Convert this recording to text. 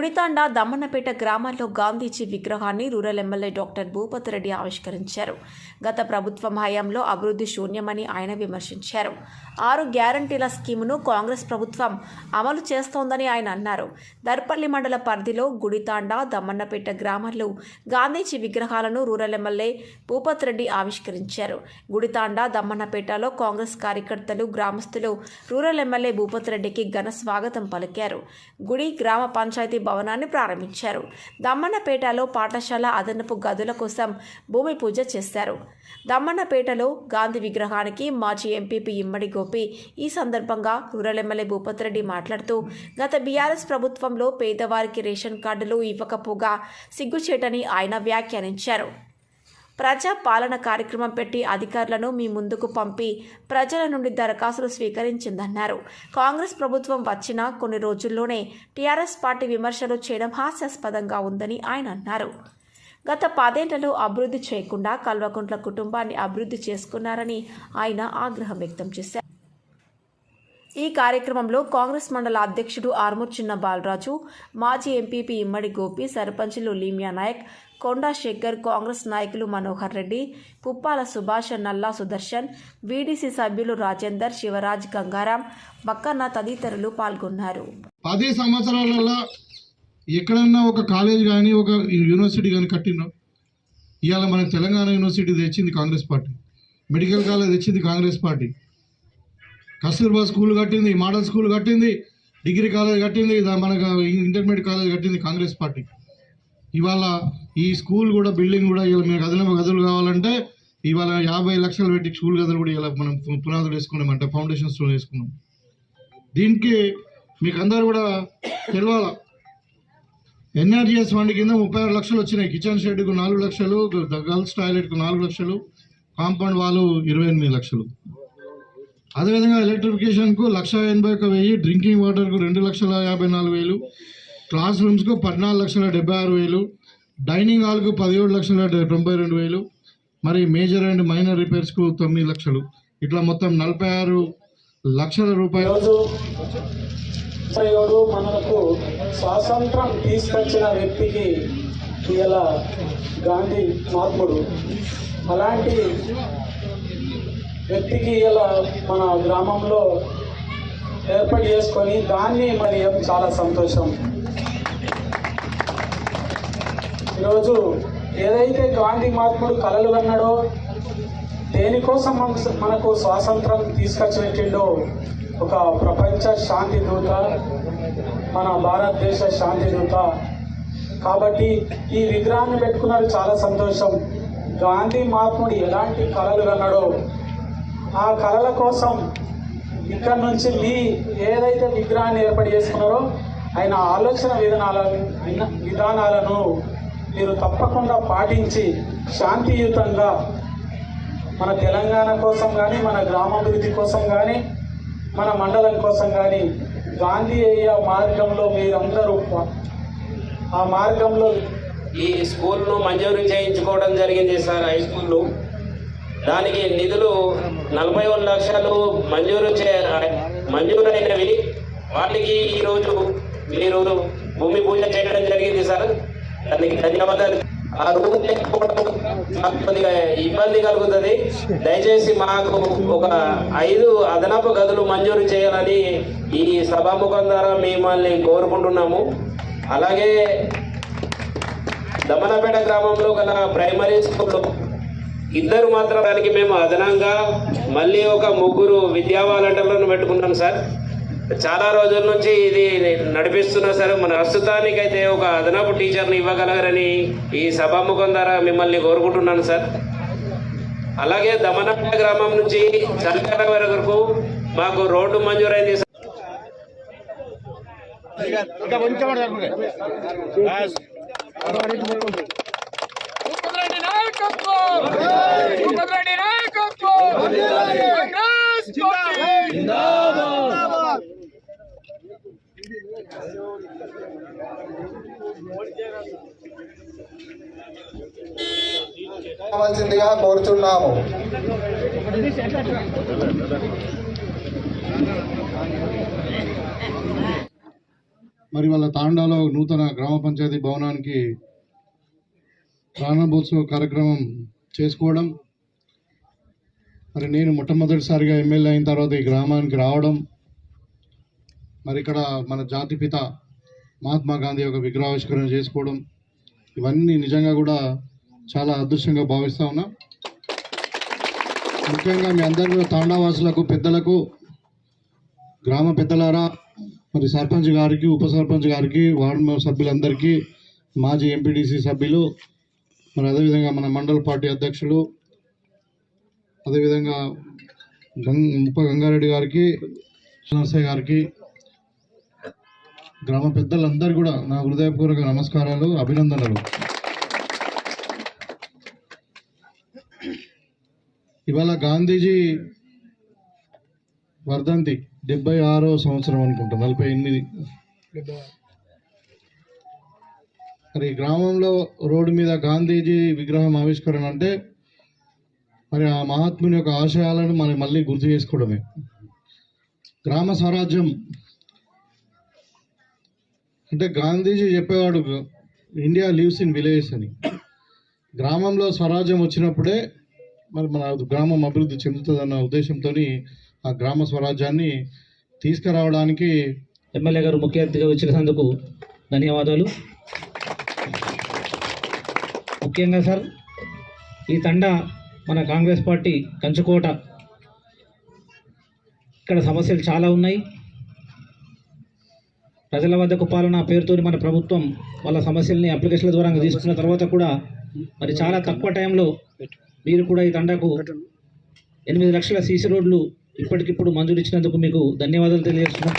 గుడితాండ దమ్మన్నపేట గ్రామాల్లో గాంధీజీ విగ్రహాన్ని rural MLA doctor Bhupathi Reddy ఆవిష్కరించారు. గత ప్రభుత్వం హయాంలో అభివృద్ధి శూన్యమని ఆయన విమర్శించారు. ఆరు గ్యారంటీల స్కీమును కాంగ్రెస్ ప్రభుత్వం అమలు చేస్తోందని ఆయన అన్నారు. దర్పల్లి మండల పరిధిలో గుడితాండ దమ్మన్నపేట గ్రామాల్లో గాంధీజీ విగ్రహాలను రూరల్ ఎమ్మెల్యే భూపత్ రెడ్డి ఆవిష్కరించారు. గుడితాండ దమ్మన్నపేటలో కాంగ్రెస్ కార్యకర్తలు గ్రామస్తులు రూరల్ ఎమ్మెల్యే భూపత్ రెడ్డికి ఘన స్వాగతం పలికారు. గుడి గ్రామ పంచాయతీ భవనాన్ని ప్రారంభించారు. దమ్మన్నపేటలో పాఠశాల అదనపు గదుల కోసం భూమి పూజ చేశారు. దమ్మన్నపేటలో గాంధీ విగ్రహానికి మాజీ ఎంపీపీ ఇమ్మడి గోపి ఈ సందర్భంగా రూరల్ ఎమ్మెల్యే భూపత్ రెడ్డి మాట్లాడుతూ గత బీఆర్ఎస్ ప్రభుత్వంలో పేదవారికి రేషన్ కార్డులు ఇవ్వకపోగా సిగ్గుచేటని ఆయన వ్యాఖ్యానించారు. ప్రజా పాలన కార్యక్రమం పెట్టి అధికారులను మీ ముందుకు పంపి ప్రజల నుండి దరఖాస్తులు స్వీకరించిందన్నారు. కాంగ్రెస్ ప్రభుత్వం వచ్చిన కొన్ని రోజుల్లోనే టీఆర్ఎస్ పార్టీ విమర్శలు చేయడం హాస్యాస్పదంగా ఉందని ఆయన అన్నారు. గత పదేళ్ళలో అభివృద్ధి చేయకుండా కల్వకుంట్ల కుటుంబాన్ని అభివృద్ధి చేసుకున్నారని ఆయన ఆగ్రహం వ్యక్తం చేశారు. ఈ కార్యక్రమంలో కాంగ్రెస్ మండల అధ్యక్షుడు ఆర్మూర్ చిన్న బాలరాజు మాజీ ఎంపీపీ ఇమ్మడి గోపి సర్పంచులు లీమియా నాయక్ కొండా శేఖర్ కాంగ్రెస్ నాయకులు మనోహర్ రెడ్డి పుప్పాల సుభాష్ నల్లా సుదర్శన్ వీడీసీ సభ్యులు రాజేందర్ శివరాజ్ గంగారాం బక్కన్న తదితరులు పాల్గొన్నారు. పది సంవత్సరాలలో ఎక్కడన్నా ఒక కాలేజ్ కానీ ఒక యూనివర్సిటీ కానీ కట్టినా ఇవాళ మన తెలంగాణ యూనివర్సిటీ తెచ్చింది కాంగ్రెస్ పార్టీ. మెడికల్ కాలేజ్ తెచ్చింది కాంగ్రెస్ పార్టీ. కస్తూర్బా స్కూల్ కట్టింది మోడల్ స్కూల్ కట్టింది డిగ్రీ కాలేజ్ కట్టింది మనకు ఇంటర్మీడియట్ కాలేజ్ కట్టింది కాంగ్రెస్ పార్టీ. ఇవాళ ఈ స్కూల్ కూడా బిల్డింగ్ కూడా ఇలా మీకు అదనపు గదులు కావాలంటే ఇవాళ యాభై లక్షలు పెట్టి స్కూల్ గదులు కూడా ఇలా మనం పునాదులు వేసుకున్నాం అంటే ఫౌండేషన్ స్టోన్ వేసుకున్నాం. దీనికి మీకు అందరు కూడా తెలవాల? ఎన్ఆర్జిఎస్ ఫండ్ కింద ముప్పై ఆరు లక్షలు వచ్చినాయి. కిచెన్ షెడ్కు నాలుగు లక్షలు గర్ల్స్ టాయిలెట్కు నాలుగు లక్షలు కాంపౌండ్ వాళ్ళు ఇరవై ఎనిమిది లక్షలు. అదేవిధంగా ఎలక్ట్రిఫికేషన్కు లక్ష ఎనభై ఒక వెయ్యి డ్రింకింగ్ వాటర్కు రెండు లక్షల యాభై నాలుగు వేలు క్లాస్ రూమ్స్కు పద్నాలుగు లక్షల డెబ్బై ఆరు వేలు డైనింగ్ హాల్కు పదిహేడు లక్షల తొంభై రెండు వేలు మరి మేజర్ అండ్ మైనర్ రిపేర్స్కు తొమ్మిది లక్షలు. ఇట్లా మొత్తం నలభై ఆరు లక్షల రూపాయలు. మనకు స్వాతంత్రం తీసుకొచ్చిన వ్యక్తికి ఇలా గాంధీ మహాత్ముడు. అలాంటి వ్యక్తికి ఇలా మన గ్రామంలో ఏర్పాటు చేసుకొని దాన్ని మరి చాలా సంతోషం. ఈరోజు ఏదైతే గాంధీ మహాత్ముడు కలలు కన్నాడో దేనికోసం మనకు- మనకు స్వాతంత్రం తీసుకొచ్చినట్టిండో ఒక ప్రపంచ శాంతి దూత మన భారతదేశ శాంతి దూత. కాబట్టి ఈ విగ్రహాన్ని పెట్టుకున్నారు చాలా సంతోషం. గాంధీ మహాత్ముడు ఎలాంటి కళలు కన్నాడో ఆ కళల కోసం ఇక్కడ నుంచి మీ ఏదైతే విగ్రహాన్ని ఏర్పాటు చేసుకున్నారో ఆయన ఆలోచన విధానాలను విధానాలను మీరు తప్పకుండా పాటించి శాంతియుతంగా మన తెలంగాణ కోసం కానీ మన గ్రామాభివృద్ధి కోసం కానీ మన మండలం కోసం కానీ గాంధీయ మార్గంలో మీరందరూ ఆ మార్గంలో ఈ స్కూల్ను మంజూరు చేయించుకోవడం జరిగింది సార్ హై స్కూల్ దానికి నిధులు నలభై ఒక లక్షలు మంజూరు చే మంజూరైనవి. వాటికి ఈరోజు మీరు భూమి పూజ చేయడం జరిగింది సార్. దానికి ధన్యవాదాలు. ఆ రూమ్ లేకపోవడం మాకు కొద్దిగా ఇబ్బంది కలుగుతుంది. దయచేసి మాకు ఒక ఐదు అదనపు గదులు మంజూరు చేయాలని ఈ సభాముఖం ద్వారా మిమ్మల్ని కోరుకుంటున్నాము. అలాగే దమనపేట గ్రామంలో గల ప్రైమరీ స్కూల్లో ఇద్దరు మాత్రం దానికి మేము అదనంగా మళ్ళీ ఒక ముగ్గురు విద్యా వాలంటీర్లను పెట్టుకున్నాం సార్. చాలా రోజుల నుంచి ఇది నడిపిస్తున్నా సార్ మన ప్రస్తుతానికైతే ఒక అదనపు టీచర్ని ఇవ్వగలరని ఈ సభాముఖం ద్వారా మిమ్మల్ని కోరుకుంటున్నాను సార్. అలాగే దమనపేట గ్రామం నుంచి చలికల వరకు మాకు రోడ్డు మంజూరైంది సార్. నాయకత్వం ఉపద్రెడ్డి నాయకత్వం కాంగ్రెస్ పార్టీ కావాల్సిందిగా కోరుతున్నాము. మరి వాళ్ళ తాండాలో నూతన గ్రామ పంచాయతీ భవనానికి ప్రారంభోత్సవ కార్యక్రమం చేసుకోవడం మరి నేను మొట్టమొదటిసారిగా ఎమ్మెల్యే అయిన తర్వాత ఈ గ్రామానికి రావడం మరి ఇక్కడ మన జాతిపిత మహాత్మా గాంధీ యొక్క విగ్రహావిష్కరణ చేసుకోవడం ఇవన్నీ నిజంగా కూడా చాలా అదృష్టంగా భావిస్తా ఉన్నా. ముఖ్యంగా మీ అందరి తాండావాసులకు పెద్దలకు గ్రామ పెద్దలారా మరి సర్పంచ్ గారికి ఉప సర్పంచ్ గారికి వార్డు సభ్యులందరికీ మాజీ ఎంపీటీసీ సభ్యులు మరి అదేవిధంగా మన మండల పార్టీ అధ్యక్షులు అదేవిధంగా గంగ ముప్ప గంగారెడ్డి గారికి నరసయ్య గారికి గ్రామ పెద్దలందరూ కూడా నా హృదయపూర్వక నమస్కారాలు అభినందనలు. ఇవాళ గాంధీజీ వర్ధంతి డెబ్బై ఆరో సంవత్సరం అనుకుంటా నలభై ఎనిమిది. మరి గ్రామంలో రోడ్డు మీద గాంధీజీ విగ్రహం ఆవిష్కరణ అంటే మరి ఆ మహాత్ముని యొక్క ఆశయాలను మనం మళ్ళీ గుర్తు చేసుకోవడమే. గ్రామ స్వరాజ్యం అంటే గాంధీజీ చెప్పేవాడు ఇండియా లీవ్స్ ఇన్ విలేజెస్ అని. గ్రామంలో స్వరాజ్యం వచ్చినప్పుడే మరి మన గ్రామం అభివృద్ధి చెందుతుందన్న ఉద్దేశంతో ఆ గ్రామ స్వరాజ్యాన్ని తీసుకురావడానికి ఎమ్మెల్యే గారు ముఖ్య అతిథిగా వచ్చినందుకు ధన్యవాదాలు. ముఖ్యంగా సార్ ఈ తండ మన కాంగ్రెస్ పార్టీ కంచుకోట. ఇక్కడ సమస్యలు చాలా ఉన్నాయి. ప్రజల వద్దకు పాలన పేరుతో మన ప్రభుత్వం వాళ్ళ సమస్యల్ని అప్లికేషన్ల ద్వారా తీసుకున్న తర్వాత కూడా మరి చాలా తక్కువ టైంలో మీరు కూడా ఈ తండకు ఎనిమిది లక్షల సీసీ రోడ్లు ఇప్పటికిప్పుడు మంజూరు ఇచ్చినందుకు మీకు ధన్యవాదాలు తెలియజేస్తున్నాం.